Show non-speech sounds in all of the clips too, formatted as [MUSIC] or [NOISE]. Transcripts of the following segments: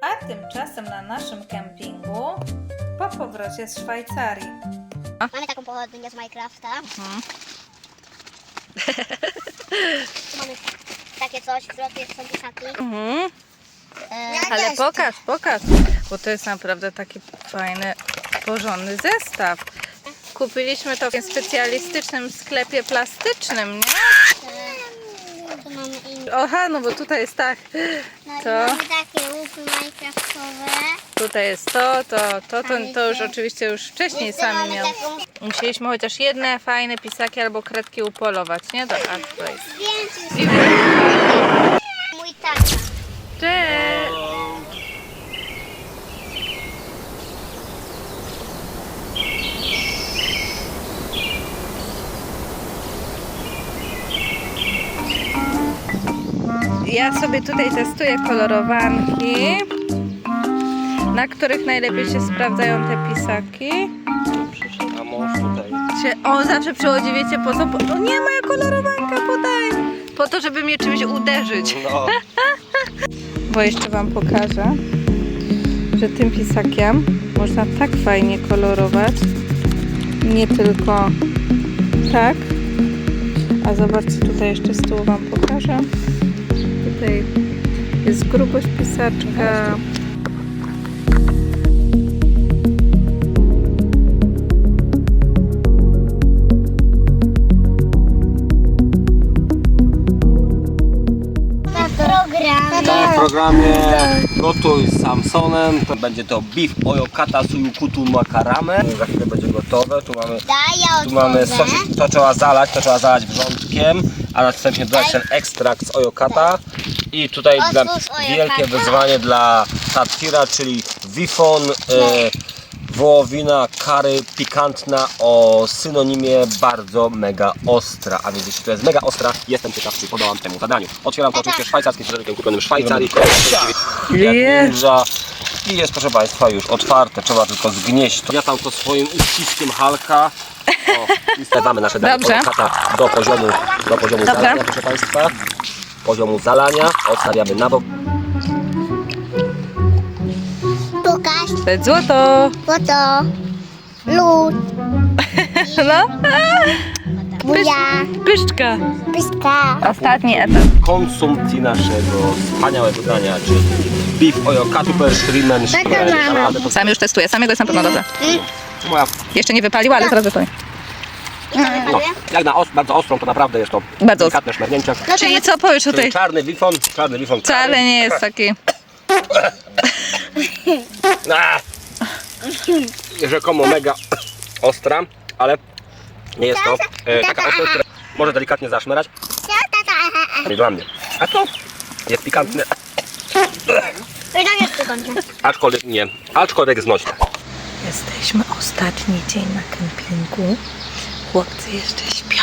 A tymczasem na naszym kempingu po powrocie z Szwajcarii. Mamy taką pochodnię z Minecrafta. Tu mamy takie coś, w środku są pisaki. Mhm. E, Ale pokaż, pokaż, bo to jest naprawdę taki fajny, porządny zestaw. Kupiliśmy to w specjalistycznym sklepie plastycznym, nie? e, inne. Aha, no bo tutaj jest tak, No i To? mamy takie łupy minecraftowe. tutaj jest to, to, to, to, to już oczywiście już wcześniej Jeszcze sami mamy miał. taką Musieliśmy chociaż jedne fajne pisaki albo kredki upolować, nie? Do Art Place. Sobie tutaj testuję kolorowanki, na których najlepiej się sprawdzają te pisaki. A mąż tutaj. Się, o, zawsze przychodzi, wiecie po co? Po, no nie, moja kolorowanka podaj! Po to, żeby mnie czymś uderzyć. No, [LAUGHS] Bo jeszcze Wam pokażę, że tym pisakiem można tak fajnie kolorować. Nie tylko tak. A zobaczcie, tutaj jeszcze z tyłu Wam pokażę. Tutaj jest grubość pisaczka. Na programie gotuj z Samsonem. To będzie to beef oyokata suyukutu makarame. Za chwilę będzie gotowe. Tu mamy, tu mamy to trzeba zalać, to trzeba zalać wrzątkiem, a następnie dodać ten ekstrakt z oyokata. I tutaj dla, wielkie wyzwanie dla Tatira, czyli wifon, e, wołowina, kary pikantna o synonimie bardzo mega ostra. A więc jeśli to jest mega ostra, jestem ciekaw, czy podobam temu zadaniu. Otwieram to oczywiście szwajcarskim środkiem kupionym w Szwajcarii. Jak ninja. I jest, proszę Państwa, już otwarte. Trzeba tylko zgnieść to. Ja tam to swoim uściskiem halka. O, i [LAUGHS] stawamy nasze Dobrze. do poziomu, do poziomu Dobra. zalania, proszę Państwa. Poziomu zalania. Odstawiamy na bok. Pokaż. To jest złoto! Foto. Lód. [LAUGHS] No, Buja. pyszczka! Pyska. Ostatni etap. konsumpcji naszego wspaniałego dania, czyli beef oyokatu per shrimmen mamy. Sam już testuję, samego jest na pewno dobre. Moja, Jeszcze nie wypaliła, ale zaraz wypali. no, jak na os bardzo ostrą, to naprawdę jest to Bardzo delikatne szmernięcie. Czyli co powiesz Czyli tutaj? czarny wifon, czarny wifon. Wcale nie jest taki. [LAUGHS] A! Rzekomo mega ostra, ale nie jest to e, taka ostra, która może delikatnie zaszmerać. Nie dla mnie. A to jest pikantne, i tak jest tygodnie. aczkolwiek nie, aczkolwiek znośne. Jesteśmy ostatni dzień na kempingu. Chłopcy jeszcze śpią.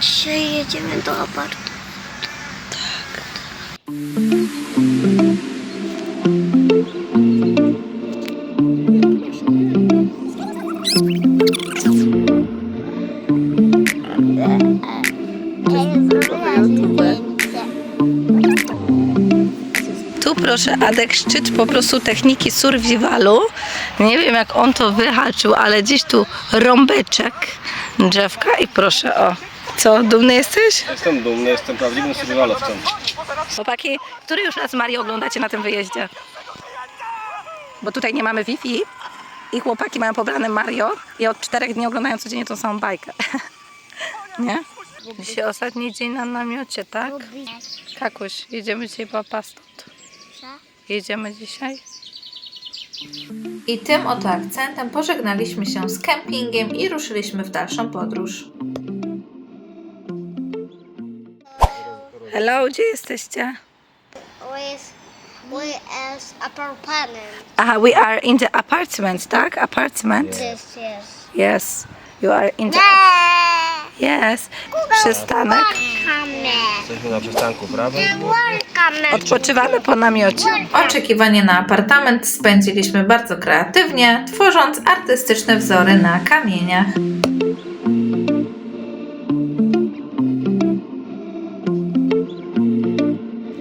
Dzisiaj jedziemy do apartu. Tu proszę Adek szczyt po prostu techniki survivalu. Nie wiem jak on to wyhaczył, ale gdzieś tu rąbeczek drzewka i proszę o. Co, dumny jesteś? Jestem dumny, jestem prawdziwym survivalowcem. Chłopaki, który już raz Mario oglądacie na tym wyjeździe? Bo tutaj nie mamy Wi-Fi i chłopaki mają pobrane Mario i od czterech dni oglądają codziennie tą samą bajkę. [LAUGHS] nie? Dzisiaj ostatni dzień na namiocie, tak? Kakuś, jedziemy dzisiaj papa stąd. Jedziemy dzisiaj? I tym oto akcentem pożegnaliśmy się z kempingiem i ruszyliśmy w dalszą podróż. Hello, gdzie jesteście? With, with as apartment. Aha, we are in the apartment, tak? Apartment? Yes, yes. Yes, you are in the... Yes, przystanek. Jesteśmy na przystanku, prawda? Odpoczywamy po namiocie. Oczekiwanie na apartament spędziliśmy bardzo kreatywnie, tworząc artystyczne wzory na kamieniach.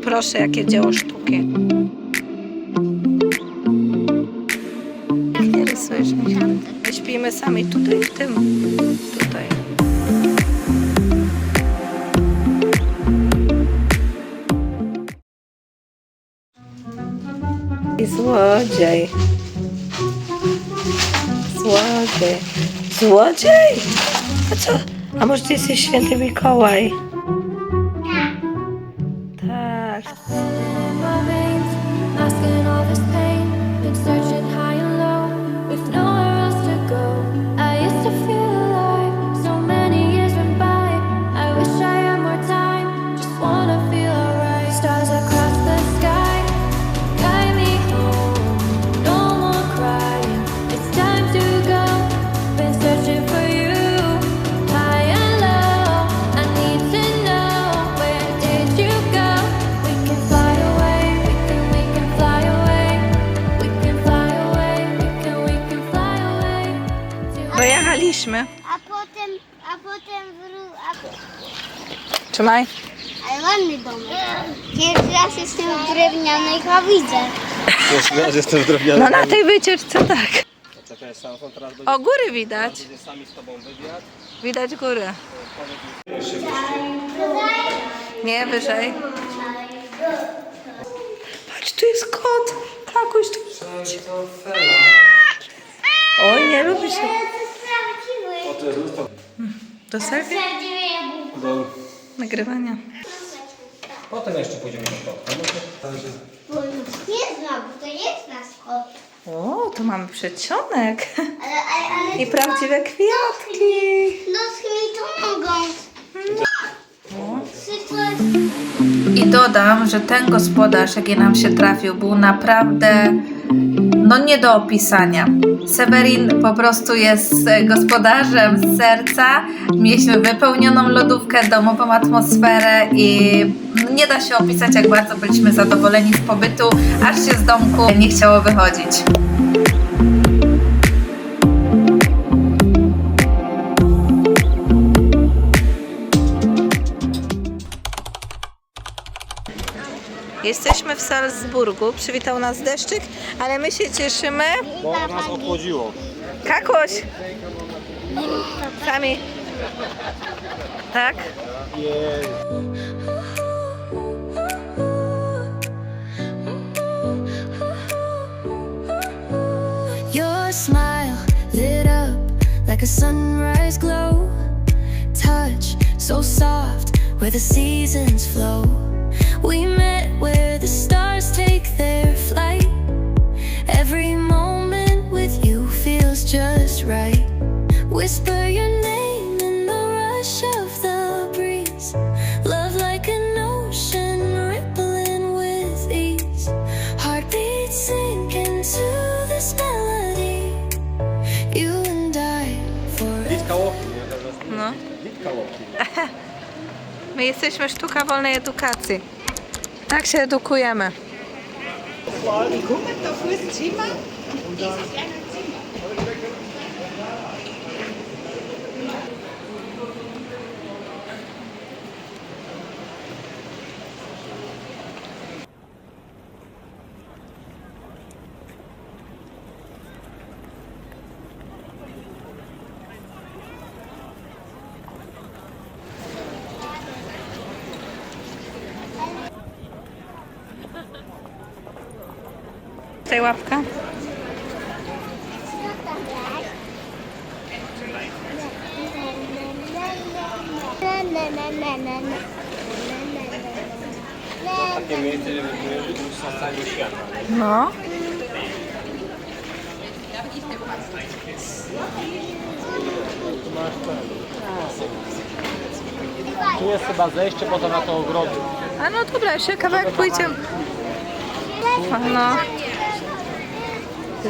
Proszę, jakie dzieło sztuki. Nie rysujesz mi. Śpimy sami tutaj w tym. Tutaj. Złodziej. Złodziej. Złodziej? A co? A może ty jesteś święty Mikołaj? Tak. in Trzymaj. Ale ładny domek. Pierwszy raz jestem w drewnianej kawicy. Pierwszy raz jestem drewniany. No na tej wycieczce tak. Czekaj, Samson, teraz będzie, O, góry widać. będzie sami z tobą wywiad. Widać góry. Nie, wyżej. Patrz, tu jest kot. Kakuś tu. Oj, nie lubi się. To jest. Do? Do... Nagrywania. Potem jeszcze pójdziemy do spotka. Nie znam, to jest nasz kot. O, tu mamy przedsionek. Ale, ale, ale I prawdziwe kwiatki. Nocmi to mogą. Czy to jest... I dodam, że ten gospodarz, jaki nam się trafił, był naprawdę no nie do opisania. Severin po prostu jest gospodarzem serca. Mieliśmy wypełnioną lodówkę, domową atmosferę i nie da się opisać, jak bardzo byliśmy zadowoleni z pobytu, aż się z domku nie chciało wychodzić. Salzburgu. Przywitał nas deszczyk, ale my się cieszymy. Bo nas obchodziło. Kakoś. Sami. Tak? Your smile lit up like a sunrise glow. Touch so soft where the seasons flow. We met where the stars Whisper your name in the rush of the breeze. Love like an ocean rippling with ease. Heartbeats sink into this melody. You and I forever. Litka łopki, nie? Teraz No. Litka. [LAUGHS] My jesteśmy sztuka wolnej edukacji. Tak się edukujemy. Tutaj łapka. Takie miejsce, żeby były z całego świata. No. Tu jest chyba zejście potem na to ogrodu. A no dobra, jeszcze kawałek pójdziemy. No. O, nie chcę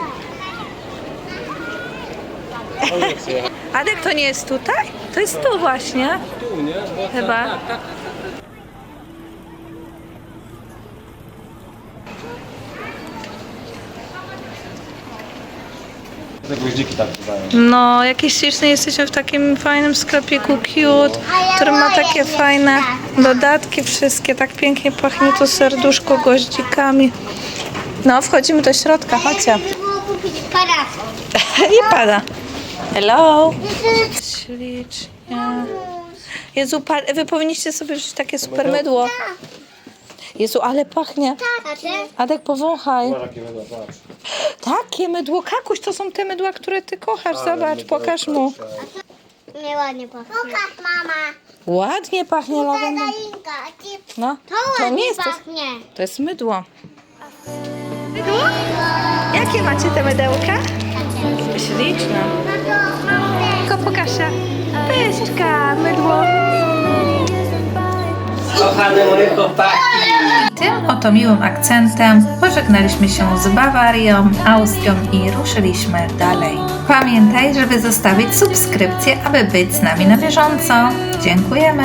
jechać. [LAUGHS] Adek to nie jest tutaj? To jest tu właśnie. Tu, nie? Chyba. Te gwoździki tak bywają. No, jakieś śliczne. Jesteśmy w takim fajnym sklepiku Cute, który ma takie fajne dodatki wszystkie. Tak pięknie pachnie to serduszko goździkami. No, wchodzimy do środka, chodźcie. Było kupić parasol. [LAUGHS] I pada. Hello. Ślicznie. Jezu, pa- wy powinniście sobie wziąć takie super mydło. Jezu, ale pachnie. Adek, powąchaj. Takie patrz. Takie mydło, Kakuś, to są te mydła, które ty kochasz. Zobacz, pokaż mu. Nie ładnie pachnie. Pokaż mama. Ładnie pachnie lawendą. Dalinka, a ty... No, To to ładnie nie jest to, pachnie. to jest mydło. Mydło? Jakie macie te mydełka? Śliczne. Tylko pokaż się. Pyszczka, mydło. Kochane moje chłopaki! Tym oto miłym akcentem pożegnaliśmy się z Bawarią, Austrią i ruszyliśmy dalej. Pamiętaj, żeby zostawić subskrypcję, aby być z nami na bieżąco. Dziękujemy.